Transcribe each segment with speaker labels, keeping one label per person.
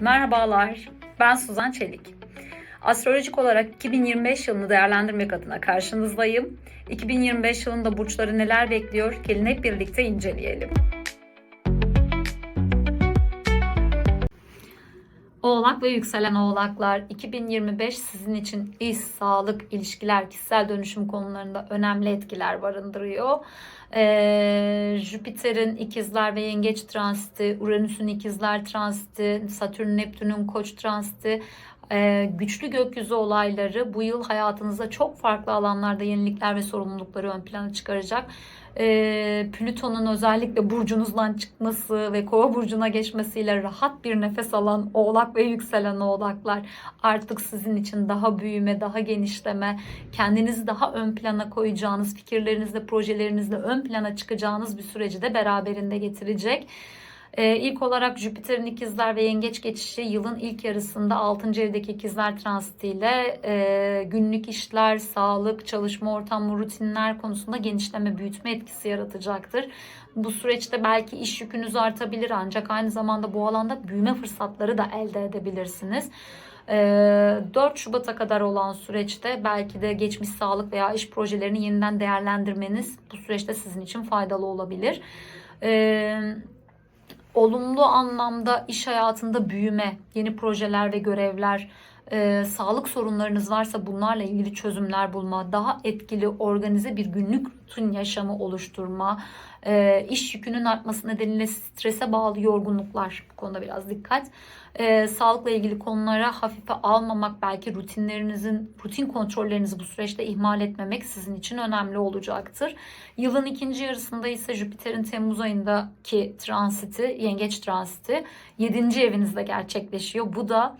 Speaker 1: Merhabalar, ben Suzan Çelik. Astrolojik olarak 2025 yılını değerlendirmek adına karşınızdayım. 2025 yılında burçları neler bekliyor? Gelin hep birlikte inceleyelim. Oğlak ve yükselen oğlaklar 2025 sizin için iş, sağlık, ilişkiler, kişisel dönüşüm konularında önemli etkiler barındırıyor. Ee, Jüpiter'in ikizler ve yengeç transiti, Uranüs'ün ikizler transiti, Satürn, Neptün'ün koç transiti, ee, güçlü gökyüzü olayları bu yıl hayatınızda çok farklı alanlarda yenilikler ve sorumlulukları ön plana çıkaracak. Ee, Plüton'un özellikle burcunuzdan çıkması ve kova burcuna geçmesiyle rahat bir nefes alan oğlak ve yükselen oğlaklar artık sizin için daha büyüme, daha genişleme, kendinizi daha ön plana koyacağınız, fikirlerinizle, projelerinizle ön plana çıkacağınız bir süreci de beraberinde getirecek. Ee, ilk olarak Jüpiter'in ikizler ve yengeç geçişi yılın ilk yarısında 6. evdeki ikizler transitiyle e, günlük işler, sağlık, çalışma ortamı, rutinler konusunda genişleme, büyütme etkisi yaratacaktır. Bu süreçte belki iş yükünüz artabilir ancak aynı zamanda bu alanda büyüme fırsatları da elde edebilirsiniz. 4 Şubat'a kadar olan süreçte belki de geçmiş sağlık veya iş projelerini yeniden değerlendirmeniz bu süreçte sizin için faydalı olabilir. Ee, olumlu anlamda iş hayatında büyüme, yeni projeler ve görevler, e, sağlık sorunlarınız varsa bunlarla ilgili çözümler bulma, daha etkili organize bir günlük rutin yaşamı oluşturma, e, iş yükünün artması nedeniyle strese bağlı yorgunluklar bu konuda biraz dikkat. E, sağlıkla ilgili konulara hafife almamak, belki rutinlerinizin, rutin kontrollerinizi bu süreçte ihmal etmemek sizin için önemli olacaktır. Yılın ikinci yarısında ise Jüpiter'in Temmuz ayındaki transiti, yengeç transiti 7. evinizde gerçekleşiyor. Bu da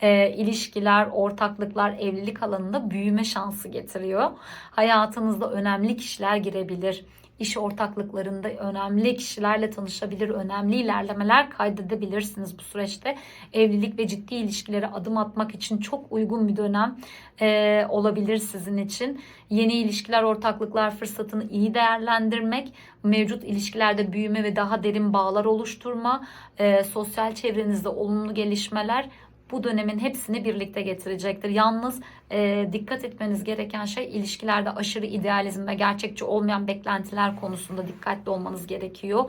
Speaker 1: e, ilişkiler, ortaklıklar, evlilik alanında büyüme şansı getiriyor. Hayatınızda önemli kişiler girebilir. İş ortaklıklarında önemli kişilerle tanışabilir, önemli ilerlemeler kaydedebilirsiniz bu süreçte. Evlilik ve ciddi ilişkilere adım atmak için çok uygun bir dönem e, olabilir sizin için. Yeni ilişkiler, ortaklıklar fırsatını iyi değerlendirmek, mevcut ilişkilerde büyüme ve daha derin bağlar oluşturma, e, sosyal çevrenizde olumlu gelişmeler bu dönemin hepsini birlikte getirecektir. Yalnız e, dikkat etmeniz gereken şey ilişkilerde aşırı idealizm ve gerçekçi olmayan beklentiler konusunda dikkatli olmanız gerekiyor.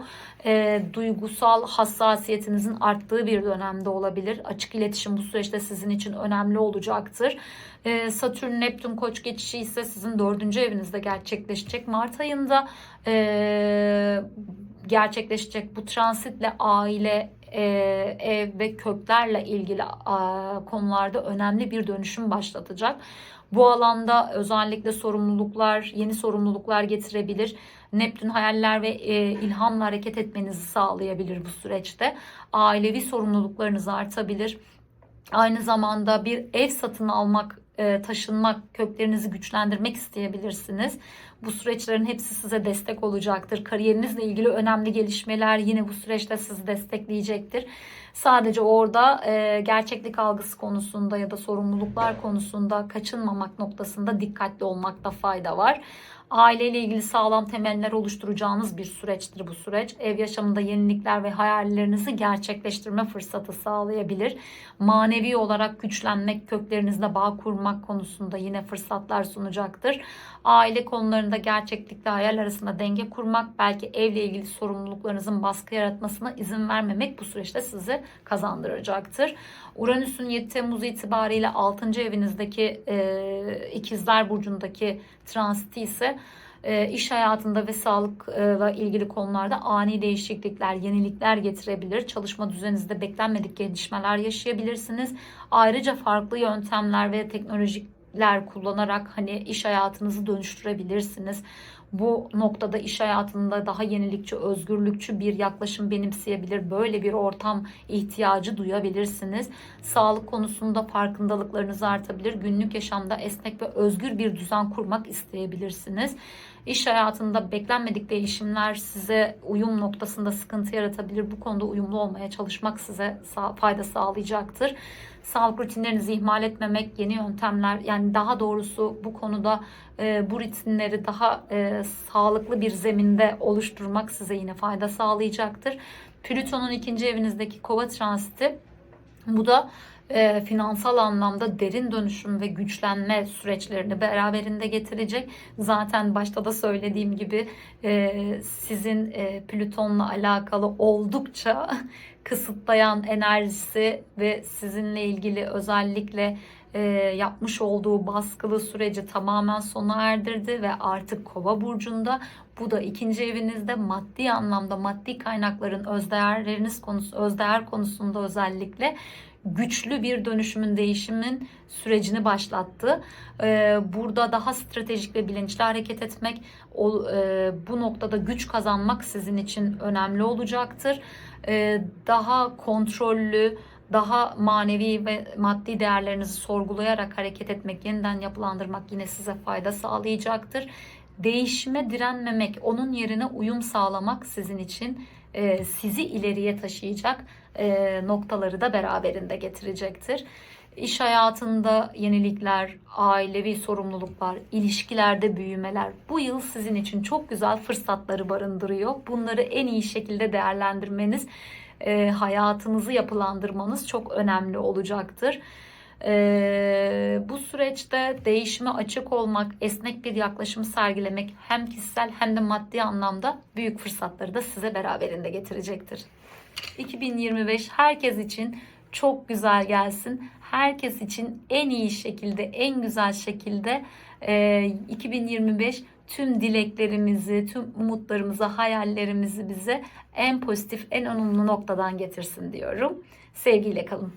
Speaker 1: E, duygusal hassasiyetinizin arttığı bir dönemde olabilir. Açık iletişim bu süreçte sizin için önemli olacaktır. E, Satürn Neptün Koç geçişi ise sizin dördüncü evinizde gerçekleşecek. Mart ayında e, gerçekleşecek bu transitle aile e, ev ve köklerle ilgili konularda önemli bir dönüşüm başlatacak. Bu alanda özellikle sorumluluklar, yeni sorumluluklar getirebilir. Neptün hayaller ve e, ilhamla hareket etmenizi sağlayabilir bu süreçte. Ailevi sorumluluklarınız artabilir. Aynı zamanda bir ev satın almak e, taşınmak, köklerinizi güçlendirmek isteyebilirsiniz. Bu süreçlerin hepsi size destek olacaktır. Kariyerinizle ilgili önemli gelişmeler yine bu süreçte sizi destekleyecektir. Sadece orada e, gerçeklik algısı konusunda ya da sorumluluklar konusunda kaçınmamak noktasında dikkatli olmakta fayda var. Aileyle ilgili sağlam temeller oluşturacağınız bir süreçtir bu süreç. Ev yaşamında yenilikler ve hayallerinizi gerçekleştirme fırsatı sağlayabilir. Manevi olarak güçlenmek, köklerinizle bağ kurmak konusunda yine fırsatlar sunacaktır. Aile konularında gerçeklikle hayal arasında denge kurmak, belki evle ilgili sorumluluklarınızın baskı yaratmasına izin vermemek bu süreçte sizi kazandıracaktır. Uranüs'ün 7 Temmuz itibariyle 6. evinizdeki e, ikizler burcundaki transiti ise e, iş hayatında ve sağlıkla ilgili konularda ani değişiklikler, yenilikler getirebilir. Çalışma düzeninizde beklenmedik gelişmeler yaşayabilirsiniz. Ayrıca farklı yöntemler ve teknolojikler kullanarak hani iş hayatınızı dönüştürebilirsiniz. Bu noktada iş hayatında daha yenilikçi, özgürlükçü bir yaklaşım benimseyebilir. Böyle bir ortam ihtiyacı duyabilirsiniz. Sağlık konusunda farkındalıklarınız artabilir. Günlük yaşamda esnek ve özgür bir düzen kurmak isteyebilirsiniz. İş hayatında beklenmedik değişimler size uyum noktasında sıkıntı yaratabilir. Bu konuda uyumlu olmaya çalışmak size fayda sağlayacaktır. Sağlık rutinlerinizi ihmal etmemek, yeni yöntemler yani daha doğrusu bu konuda e, bu rutinleri daha e, sağlıklı bir zeminde oluşturmak size yine fayda sağlayacaktır. Plüton'un ikinci evinizdeki kova transiti Bu da e, finansal anlamda derin dönüşüm ve güçlenme süreçlerini beraberinde getirecek. Zaten başta da söylediğim gibi e, sizin e, Plüton'la alakalı oldukça kısıtlayan enerjisi ve sizinle ilgili özellikle e, yapmış olduğu baskılı süreci tamamen sona erdirdi ve artık Kova burcunda bu da ikinci evinizde maddi anlamda maddi kaynakların özdeğerleriniz konusu özdeğer konusunda özellikle güçlü bir dönüşümün değişimin sürecini başlattı. Ee, burada daha stratejik ve bilinçli hareket etmek, e, bu noktada güç kazanmak sizin için önemli olacaktır. Ee, daha kontrollü, daha manevi ve maddi değerlerinizi sorgulayarak hareket etmek, yeniden yapılandırmak yine size fayda sağlayacaktır. Değişime direnmemek, onun yerine uyum sağlamak sizin için e, sizi ileriye taşıyacak e, noktaları da beraberinde getirecektir. İş hayatında yenilikler, ailevi sorumluluklar, ilişkilerde büyümeler bu yıl sizin için çok güzel fırsatları barındırıyor. Bunları en iyi şekilde değerlendirmeniz, e, hayatınızı yapılandırmanız çok önemli olacaktır. Ee, bu süreçte değişime açık olmak, esnek bir yaklaşım sergilemek hem kişisel hem de maddi anlamda büyük fırsatları da size beraberinde getirecektir. 2025 herkes için çok güzel gelsin. Herkes için en iyi şekilde, en güzel şekilde e, 2025 tüm dileklerimizi, tüm umutlarımızı, hayallerimizi bize en pozitif, en olumlu noktadan getirsin diyorum. Sevgiyle kalın.